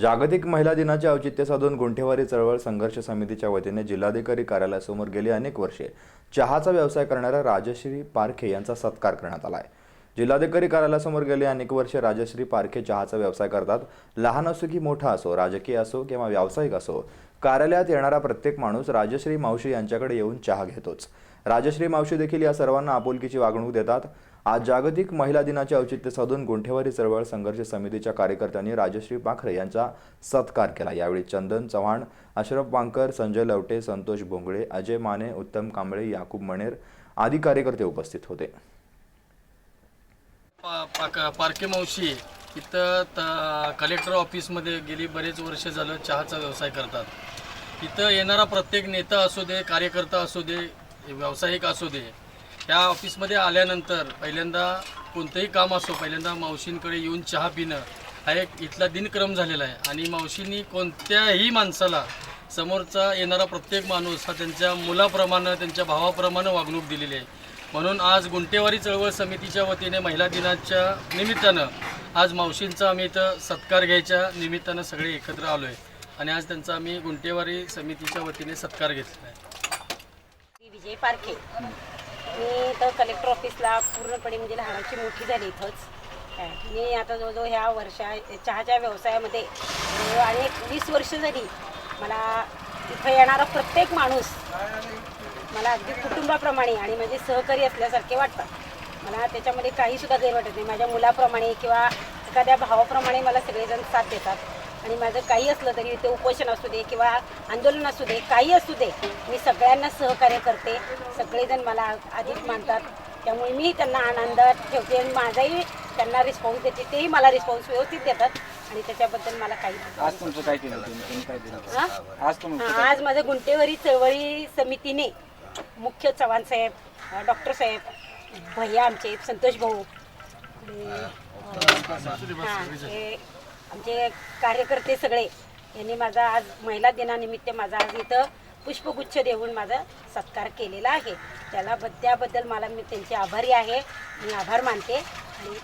जागतिक महिला दिनाचे औचित्य साधून गुंठेवारी चळवळ संघर्ष समितीच्या वतीने जिल्हाधिकारी कार्यालयासमोर गेली अनेक वर्षे. चहाचा व्यवसाय करणाऱ्या राजश्री पारखे यांचा सत्कार करण्यात आला आहे. जिल्हाधिकारी कार्यालयासमोर गेले अनेक वर्षे राजश्री पारखे चहाचा व्यवसाय करतात. लहान असो की मोठा असो राजकीय असो किंवा व्यावसायिक असो कार्यालयात येणारा प्रत्येक माणूस राजश्री मावशी यांच्याकडे येऊन चहा घेतोच. राजश्री मावशी देखील या सर्वांना आपुलकीची वागणूक देतात. आज जागतिक महिला दिनाचे औचित्य साधून गुंठेवारी चळवळ संघर्ष समितीच्या कार्यकर्त्यांनी राजश्री पाखरे यांचा सत्कार केला. यावेळी चंदन चव्हाण अशरफ वांकर संजय लवटे संतोष भोंगळे अजय माने उत्तम कांबळे याकूब मणेर आदी कार्यकर्ते उपस्थित होते. पा पारखे मावशी इथं त कलेक्टर ऑफिसमध्ये गेली बरेच वर्ष झालं चहाचा व्यवसाय करतात. इथं येणारा प्रत्येक नेता असू दे कार्यकर्ता असू दे व्यावसायिक असू दे त्या ऑफिसमध्ये आल्यानंतर पहिल्यांदा कोणतंही काम असो पहिल्यांदा मावशींकडे येऊन चहा पिणं हा एक इथला दिनक्रम झालेला आहे. आणि मावशींनी कोणत्याही माणसाला समोरचा येणारा प्रत्येक माणूस हा त्यांच्या मुलाप्रमाणे त्यांच्या भावाप्रमाणे वागणूक दिलेली आहे. म्हणून आज गुंटेवारी चळवळ समितीच्या वतीने महिला दिनाच्या निमित्तानं आज मावशींचा आम्ही इथं सत्कार घ्यायच्या निमित्तानं सगळे एकत्र आलो आहे आणि आज त्यांचा आम्ही गुंटेवारी समितीच्या वतीने सत्कार घेतला आहे. विजय पारखे. मी तर कलेक्टर ऑफिसला पूर्णपणे म्हणजे लहानाची मोठी झाली इथंच. मी आता जवळजवळ ह्या वर्षा चहाच्या व्यवसायामध्ये आणि वीस वर्ष झाली मला इथं येणारा प्रत्येक माणूस मला अगदी कुटुंबाप्रमाणे आणि माझे सहकारी असल्यासारखे वाटतात. मला त्याच्यामध्ये काहीसुद्धा गैर वाटत नाही. माझ्या मुलाप्रमाणे किंवा एखाद्या भावाप्रमाणे मला सगळेजण साथ देतात. आणि माझं काही असलं तरी ते उपोषण असू दे किंवा आंदोलन असू दे काही असू दे मी सगळ्यांना सहकार्य करते. सगळेजण मला अधिक मानतात. त्यामुळे मी त्यांना आनंदात ठेवते आणि माझाही त्यांना रिस्पॉन्स देते. तेही मला रिस्पॉन्स व्यवस्थित देतात. आणि त्याच्याबद्दल मला काही आज तुमचं काय केलं आज माझं गुंटेवारी चळवळी समितीने मुख्य चव्हाण साहेब डॉक्टर साहेब भैया आमचे संतोष भाऊ हा, हे. आमचे कार्यकर्ते सगळे यांनी माझा आज महिला दिनानिमित्त माझा आज इथं पुष्पगुच्छ देऊन माझा सत्कार केलेला आहे. त्याला त्याबद्दल मला मी त्यांचे आभारी आहे. मी आभार मानते. आणि